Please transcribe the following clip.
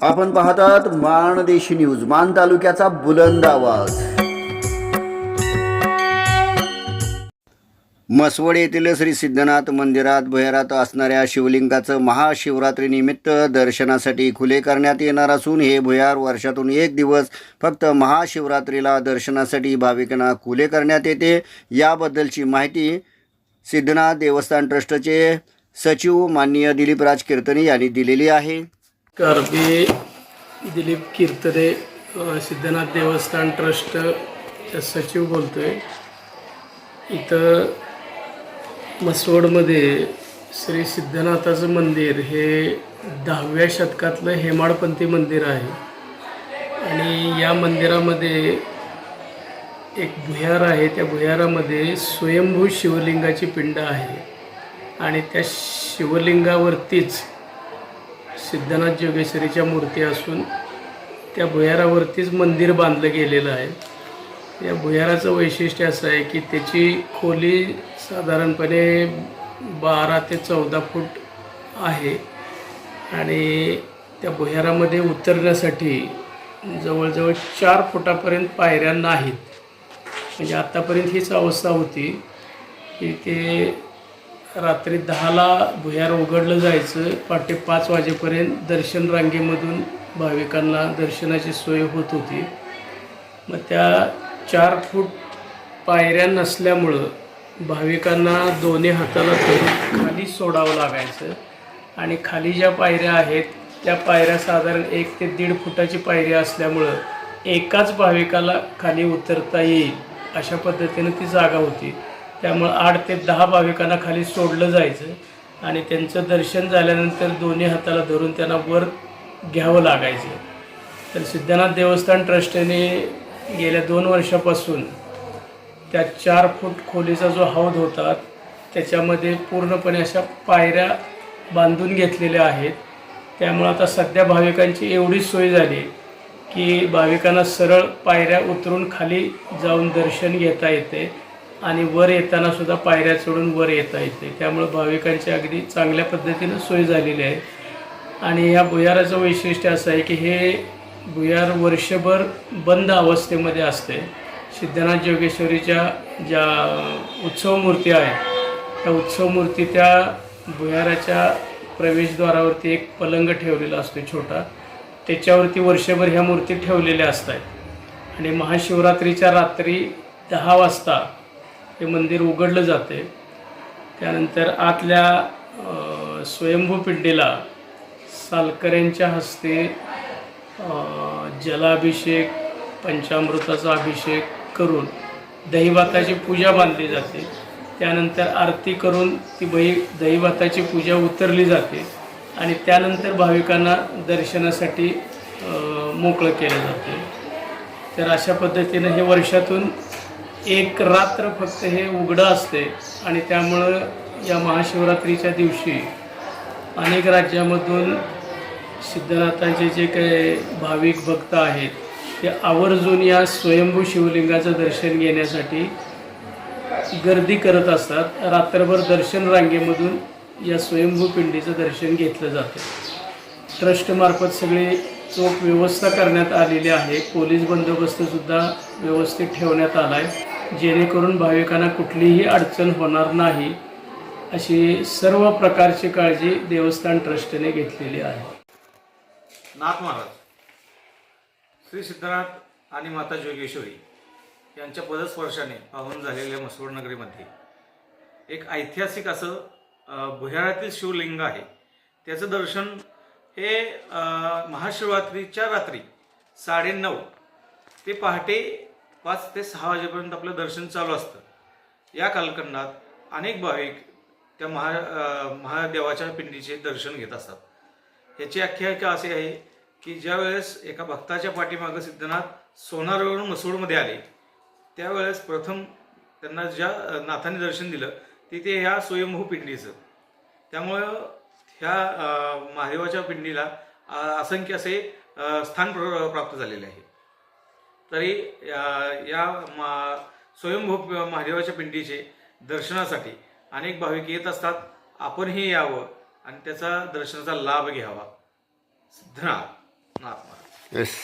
आपण पाहतात माणदेशी न्यूज मान तालुक्याचा बुलंद आवाज. मसवड येथील श्री सिद्धनाथ मंदिरात भैरात असणाऱ्या शिवलिंगाचं महाशिवरात्रीनिमित्त दर्शनासाठी खुले करण्यात येणार असून हे भुयार वर्षातून एक दिवस फक्त महाशिवरात्रीला दर्शनासाठी भाविकांना खुले करण्यात येते. याबद्दलची माहिती सिद्धनाथ देवस्थान ट्रस्टचे सचिव माननीय दिलीपराज कीर्तने यांनी दिलेली आहे. नमस्कार दिलीप कीर्तने सिद्धनाथ देवस्थान ट्रस्ट सचिव बोलतो आहे इथं मसवडमध्ये श्री सिद्धनाथाचं मंदिर हे दहाव्या शतकातलं हेमाडपंथी मंदिर आहे. आणि या मंदिरामध्ये एक भुयार आहे. त्या भुयारामध्ये स्वयंभू शिवलिंगाची पिंड आहे. आणि त्या शिवलिंगावरतीच सिद्धनाथ जोगेश्वरीच्या मूर्ती असून त्या भुयारावरतीच मंदिर बांधलं गेलेलं आहे. या भुयाराचं वैशिष्ट्य असं आहे की त्याची खोली साधारणपणे बारा ते चौदा फूट आहे आणि त्या भुयारामध्ये उतरण्यासाठी जवळजवळ चार फुटापर्यंत पायऱ्या नाहीत. म्हणजे आत्तापर्यंत हीच अवस्था होती की ते रात्री दहाला भुयार उघडलं जायचं. पहाटे पाच वाजेपर्यंत दर्शन रांगेमधून भाविकांना दर्शनाची सोय होत होती. मग त्या चार फूट पायऱ्या नसल्यामुळं भाविकांना दोन्ही हाताला धरून खाली सोडावं लागायचं. आणि खाली ज्या पायऱ्या आहेत त्या पायऱ्या साधारण एक ते दीड फुटाची पायऱ्या असल्यामुळं एकाच भाविकाला खाली उतरता येईल अशा पद्धतीनं ती जागा होती. त्यामुळं आठ ते दहा भाविकांना खाली सोडलं जायचं आणि त्यांचं दर्शन झाल्यानंतर दोन्ही हाताला धरून त्यांना वर घ्यावं लागायचं. तर सिद्धनाथ देवस्थान ट्रस्टने गेल्या दोन वर्षापासून त्या चार फूट खोलीचा जो हौद होता त्याच्यामध्ये पूर्णपणे अशा पायऱ्या बांधून घेतलेल्या आहेत. त्यामुळं आता सध्या भाविकांची एवढी सोय झाली की भाविकांना सरळ पायऱ्या उतरून खाली जाऊन दर्शन घेता येते. आणि वर येताना सुद्धा पायऱ्या चढून वर येता येते. त्यामुळं भाविकांची अगदी चांगल्या पद्धतीनं सोय झालेली आहे. आणि या भुयाराचं वैशिष्ट्य असं आहे की हे भुयार वर्षभर बंद अवस्थेमध्ये असते. सिद्धनाथ जोगेश्वरीच्या ज्या उत्सव मूर्ती आहेत त्या उत्सव मूर्ती त्या भुयाराच्या प्रवेशद्वारावरती एक पलंग ठेवलेला असतो छोटा. त्याच्यावरती वर्षभर ह्या मूर्ती ठेवलेल्या असतात. आणि महाशिवरात्रीच्या रात्री दहा वाजता ते मंदिर उघडलं जाते. त्यानंतर आतल्या स्वयंभू पिंडीला सालकऱ्यांच्या हस्ते जलाभिषेक पंचामृताचा अभिषेक करून दहीभाताची पूजा बांधली जाते. त्यानंतर आरती करून ती बही दहीभाताची पूजा उतरली जाते आणि त्यानंतर भाविकांना दर्शनासाठी मोकळं केलं जाते. तर अशा पद्धतीनं हे वर्षातून एक रात्र फक्त हे उघडं असते आणि त्यामुळं या महाशिवरात्रीच्या दिवशी अनेक राज्यामधून सिद्धनाथांचे जे काही भाविक भक्त आहेत ते आवर्जून या स्वयंभू शिवलिंगाचं दर्शन घेण्यासाठी गर्दी करत असतात. रात्रभर दर्शन रांगेमधून या स्वयंभू पिंडीचं दर्शन घेतलं जातं. ट्रस्टमार्फत सगळी चोख व्यवस्था करण्यात आलेली आहे. पोलीस बंदोबस्तसुद्धा व्यवस्थित ठेवण्यात आला आहे जेणेकरून भाविकांना कुठलीही अडचण होणार नाही अशी सर्व प्रकारची काळजी देवस्थान ट्रस्टने घेतलेली आहे. नाथ महाराज श्री सिद्धनाथ आणि माता जोगेश्वरी यांच्या पदस्पर्शाने पाहून झालेल्या मसवड नगरीमध्ये एक ऐतिहासिक असं अ, भुयारातील शिवलिंग आहे. त्याचं दर्शन हे महाशिवरात्रीच्या रात्री साडेनऊ ते पहाटे पाच ते सहा वाजेपर्यंत आपलं दर्शन चालू असतं. या कालखंडात अनेक भाविक त्या महा महादेवाच्या पिंडीचे दर्शन घेत असतात. ह्याची आख्यायिका अशी आहे की ज्या वेळेस एका भक्ताच्या पाठीमागं सिद्धनाथ सोनारवरून मसूडमध्ये आले त्यावेळेस प्रथम त्यांना ज्या नाथाने दर्शन दिलं तिथे ह्या स्वयंभू पिंडीचं. त्यामुळं ह्या महादेवाच्या पिंडीला असंख्य असे स्थान प्र- प्राप्त झालेले आहे. तरी या मा स्वयंभू महादेवाच्या पिंडीचे दर्शनासाठी अनेक भाविक येत असतात. आपणही यावं आणि त्याचा दर्शनाचा लाभ घ्यावा. सिद्धनाथ नाथ महाराज. येस